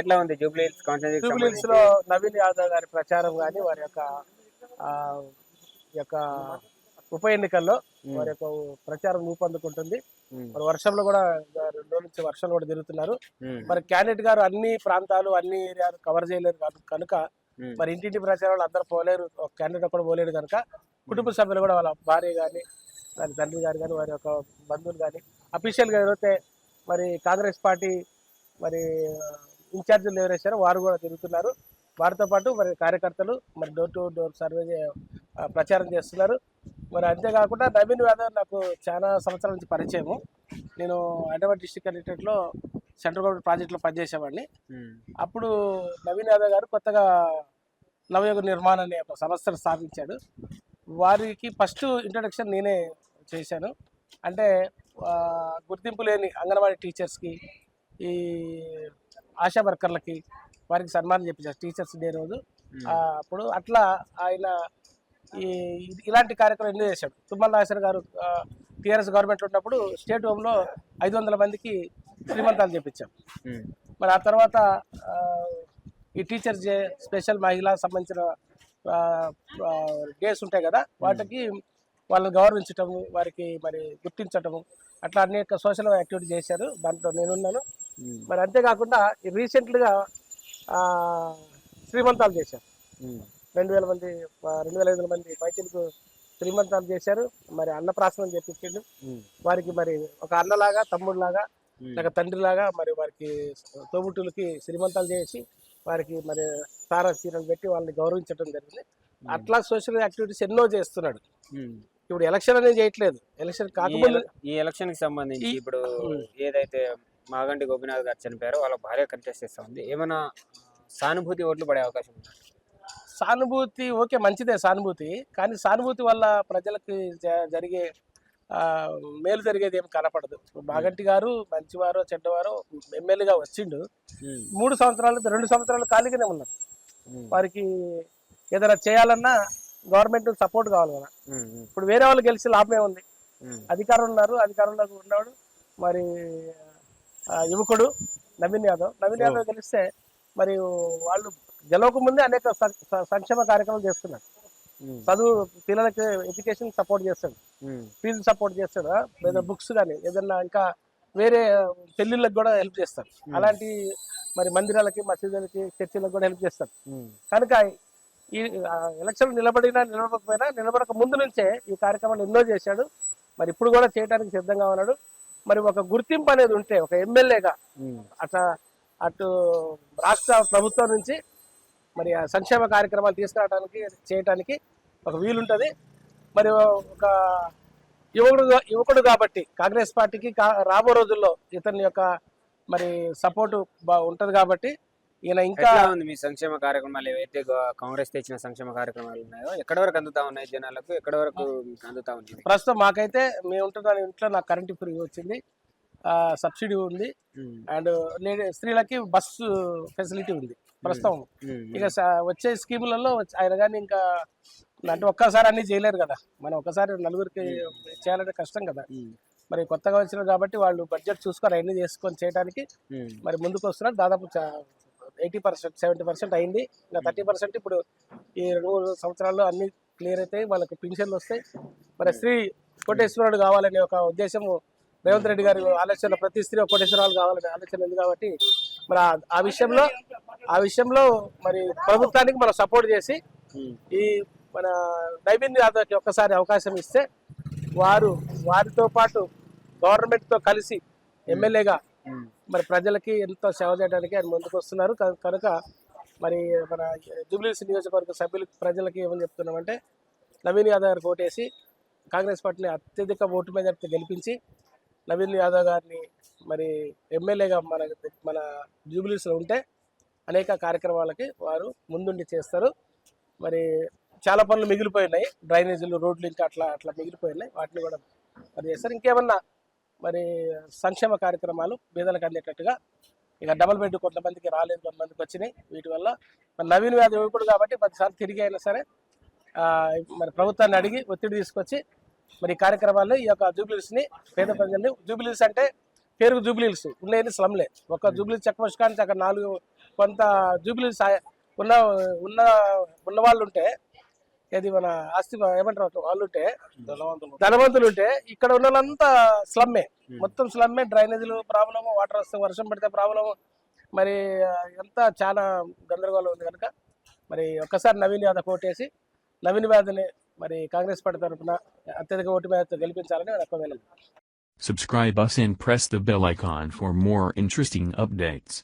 ఎట్లా ఉంది Jubilee hills? లో నవీన్ యాదవ్ గారి ప్రచారం కానీ వారి యొక్క యొక్క ఉప ఎన్నికల్లో వారి యొక్క ప్రచారం ఊపందుకుంటుంది. ఉమ్, మరి వర్షంలో కూడా రెండు రోజుల నుంచి వర్షాలు కూడా తిరుగుతున్నారు. మరి క్యాండిడేట్ గారు అన్ని ప్రాంతాలు అన్ని ఏరియాలు కవర్ చేయలేరు కను- కనుక మరి ఇంటింటి ప్రచారాలు అందరూ పోలేరు. క్యాండిడేట్ కూడా పోలేడు కనుక కుటుంబ సభ్యులు కూడా వాళ్ళ భార్య కానీ దాని తండ్రి గారు కానీ వారి యొక్క బంధువులు కానీ అఫీషియల్గా ఎవరైతే మరి కాంగ్రెస్ పార్టీ మరి ఇన్ఛార్జీలు ఎవరేసారో వారు కూడా తిరుగుతున్నారు. వారితో పాటు మరి కార్యకర్తలు మరి డోర్ టు డోర్ సర్వే ప్రచారం చేస్తున్నారు. మరి అంతేకాకుండా నవీన్ యాదవ్ నాకు చాలా సంవత్సరాల నుంచి పరిచయము. నేను హైదరాబాద్ డిస్టిక్ కలెక్టరేట్లో సెంట్రల్ గవర్నమెంట్ ప్రాజెక్టులో పనిచేసేవాడిని. అప్పుడు నవీన్ యాదవ్ గారు కొత్తగా నవయుగ నిర్మాణ్ అనే ఒక సంస్థను స్థాపించాడు. వారికి ఫస్ట్ ఇంట్రడక్షన్ నేనే చేశాను. అంటే గుర్తింపు లేని అంగన్వాడీ టీచర్స్కి ఈ ఆశా వర్కర్లకి వారికి సన్మానం చేపించారు. టీచర్స్ డే రోజు. అప్పుడు అట్లా ఆయన ఈ ఇలాంటి కార్యక్రమం ఎన్నో చేశాడు? తుమ్మల నాగేశ్వర గారు టీఆర్ఎస్ గవర్నమెంట్ ఉన్నప్పుడు స్టేట్ హోమ్లో ఐదు వందల మందికి శ్రీమంతాలు చేపించాం మరి ఆ తర్వాత ఈ టీచర్స్ డే స్పెషల్ మహిళా సంబంధించిన డేస్ ఉంటాయి కదా వాటికి వాళ్ళని గౌరవించటము వారికి మరి గుర్తించటము అట్లా అనేక సోషల్ యాక్టివిటీ చేశారు. దాంట్లో నేనున్నాను. మరి అంతేకాకుండా రీసెంట్గా శ్రీమంతాలు చేశారు. ఉమ్, రెండు వేల మంది రెండు వేల ఐదు వందల మంది మైతులకు శ్రీమంతాలు చేశారు. మరి అన్నప్రాసనం చేపించిండు. ఉమ్, వారికి మరి ఒక అన్నలాగా తమ్ముడిలాగా లేక తండ్రిలాగా మరి వారికి తోబుట్టులకి శ్రీమంతాలు చేసి వారికి మరి తార పెట్టి వాళ్ళని గౌరవించడం జరిగింది. అట్లా సోషల్ యాక్టివిటీస్ ఎన్నో చేస్తున్నాడు. ఇప్పుడు ఎలక్షన్ అనేది చేయట్లేదు. ఎలక్షన్ కాకముందు ఎల- ఈ ఎలక్షన్కి సంబంధించి ఇప్పుడు. ఏదైతే మాగంటి గోపినాథ్ గారు చనిపోయారో. వాళ్ళ భార్య కంటెస్ట్ చేస్తా ఉంది. ఏమైనా సానుభూతి ఓట్లు పడే అవకాశం ఉంది? సానుభూతి ఓకే మంచిదే సానుభూతి. కానీ సానుభూతి వల్ల ప్రజలకు జరిగే ఆ, మేలు జరిగేది ఏం కనపడదు. మాగంటి గారు మంచివారో చెడ్డవారో ఎమ్మెల్యేగా వచ్చిండు. మూడు సంవత్సరాలు రెండు సంవత్సరాలు ఖాళీగానే ఉన్నారు. వారికి ఏదైనా చేయాలన్నా గవర్నమెంట్ సపోర్ట్ కావాలి కదా. ఇప్పుడు వేరే వాళ్ళు గెలిచి లాభమే ఉంది. అధికారం ఉన్నారు. అధికారంలో ఉన్నాడు మరి యువకుడు నవీన్ యాదవ్. నవీన్ యాదవ్ గెలిస్తే మరి వాళ్ళు గెలవక ముందే అనేక సంక్షేమ కార్యక్రమాలు చేస్తున్నారు. చదువు పిల్లలకి ఎడ్యుకేషన్ సపోర్ట్ చేస్తాడు. ఫీజు సపోర్ట్ చేస్తాడు? లేదా బుక్స్ కానీ ఏదన్నా ఇంకా వేరే పెళ్ళిళ్ళకి కూడా హెల్ప్ చేస్తారు అలాంటి మరి మందిరాలకి మసీదులకి చర్చిలకు కూడా హెల్ప్ చేస్తారు కనుక ఈ ఎలక్షన్ నిలబడినా నిలబడకపోయినా నిలబడక ముందు నుంచే ఈ కార్యక్రమాలు ఎన్నో చేశాడు. మరి ఇప్పుడు కూడా చేయడానికి సిద్ధంగా ఉన్నాడు. మరి ఒక గుర్తింపు అనేది ఉంటే ఒక ఎమ్మెల్యేగా అట్లా అటు రాష్ట్ర ప్రభుత్వం నుంచి మరి ఆ సంక్షేమ కార్యక్రమాలు తీసుకురావడానికి చేయడానికి ఒక వీలుంటుంది. మరి ఒక యువకుడు యువకుడు కాబట్టి కాంగ్రెస్ పార్టీకి కా- రాబో రోజుల్లో ఇతని యొక్క మరి సపోర్టు బా ఉంటుంది కాబట్టి ఈయన ఇంకా ఉంది మీ సంక్షేమ కార్యక్రమాలు? ఏవైతే కాంగ్రెస్ తెచ్చిన సంక్షేమ కార్యక్రమాలు ఉన్నాయో ఎక్కడి వరకు అందుతా ఉన్నాయి జనాలకు? ఎక్కడి వరకు అందుతా ఉంది? ప్రస్తుతం మాకైతే మేము ఉంటున్న ఇంట్లో నాకు కరెంట్ ఫ్రీ వచ్చింది. సబ్సిడీ ఉంది. అండ్ స్త్రీలకి బస్సు ఫెసిలిటీ ఉంది ప్రస్తుతం. ఇక వచ్చే స్కీములలో ఆయన కానీ ఇంకా అంటే ఒక్కసారి అన్ని చేయలేరు కదా. మనం ఒక్కసారి నలుగురికి చేయాలంటే కష్టం కదా. మరి కొత్తగా వచ్చినారు కాబట్టి వాళ్ళు బడ్జెట్ చూసుకొని అవన్నీ చేసుకొని చేయడానికి మరి ముందుకు వస్తున్నారు. దాదాపు ఎయిటీ పర్సెంట్ సెవెంటీ పర్సెంట్ అయింది. ఇంకా థర్టీ పర్సెంట్ ఇప్పుడు ఈ రెండు మూడు సంవత్సరాల్లో అన్ని క్లియర్ అవుతాయి వాళ్ళకి పింఛన్లు వస్తాయి. మరి స్త్రీ కోటేశ్వరుడు కావాలనే ఒక ఉద్దేశం రేవంత్ రెడ్డి గారి ఆలోచన ప్రతి స్త్రీ కోటేశ్వరాలు కావాలనే ఆలోచన ఉంది కాబట్టి మరి ఆ- విషయంలో ఆ విషయంలో మరి ప్రభుత్వానికి మనం సపోర్ట్ చేసి ఉమ్, ఈ మన నైపుణ్య యాదవ్కి ఒక్కసారి అవకాశం ఇస్తే వారు వారితో పాటు గవర్నమెంట్తో కలిసి ఎమ్మెల్యేగా ఉమ్, మరి ప్రజలకి ఎంతో సేవ చేయడానికి ఆయన ముందుకు వస్తున్నారు. కనుక మరి మన జూబ్లీస్ నియోజకవర్గ సభ్యులు ప్రజలకి ఏమని చెప్తున్నామంటే నవీన్ యాదవ్ గారికి ఓటేసి కాంగ్రెస్ పార్టీని అత్యధిక ఓటు మెజార్టీ గెలిపించి నవీన్ యాదవ్ గారిని మరి ఎమ్మెల్యేగా మన మన జూబ్లీస్లో ఉంటే అనేక కార్యక్రమాలకి వారు ముందుండి చేస్తారు. మరి చాలా పనులు మిగిలిపోయినాయి. డ్రైనేజీలు రోడ్లు ఇంకా అట్లా అట్లా మిగిలిపోయినాయి. వాటిని కూడా మరి చేస్తారు. ఇంకేమన్నా మరి సంక్షేమ కార్యక్రమాలు పేదలకు అందేటట్టుగా ఇక డబుల్ బెడ్ కొంతమందికి రాలేదు కొంతమందికి వచ్చినాయి. వీటి వల్ల మరి నవీన్ వ్యాధి యువకుడు కాబట్టి పదిసార్లు తిరిగి అయినా సరే మరి ప్రభుత్వాన్ని అడిగి ఒత్తిడి తీసుకొచ్చి మరి ఈ కార్యక్రమాల్లో ఈ యొక్క జూబిలీస్ని పేద ప్రజల్ని జూబిలీస్ అంటే పేరుకు జూబ్లీస్ ఉండేది స్లమ్లే ఒక జూబ్లీస్ చెక్ పోస్ట్ కానీ అక్కడ నాలుగు కొంత జూబ్లీస్ ఉన్న ఉన్న ఉన్న వాళ్ళు ఉంటే ఇది మన ఆస్తి ఏమంటారు వాళ్ళు ఉంటే ధనవంతులు ఉంటే ఇక్కడ ఉన్న వాళ్ళంతా స్లమ్మే మొత్తం స్లమ్మే. డ్రైనేజీలు ప్రాబ్లము వాటర్ వస్తే వర్షం పడితే ప్రాబ్లము. మరి ఎంత చాలా గందరగోళం ఉంది కనుక మరి ఒక్కసారి నవీన్ యాదవ్ ఓటేసి నవీన్ యాదవ్ని మరి కాంగ్రెస్ పార్టీ తరఫున అత్యధిక ఓటు మీద గెలిపించాలని నేను ఎక్కువ వెళ్ళాను Subscribe us and press the bell icon for more interesting updates.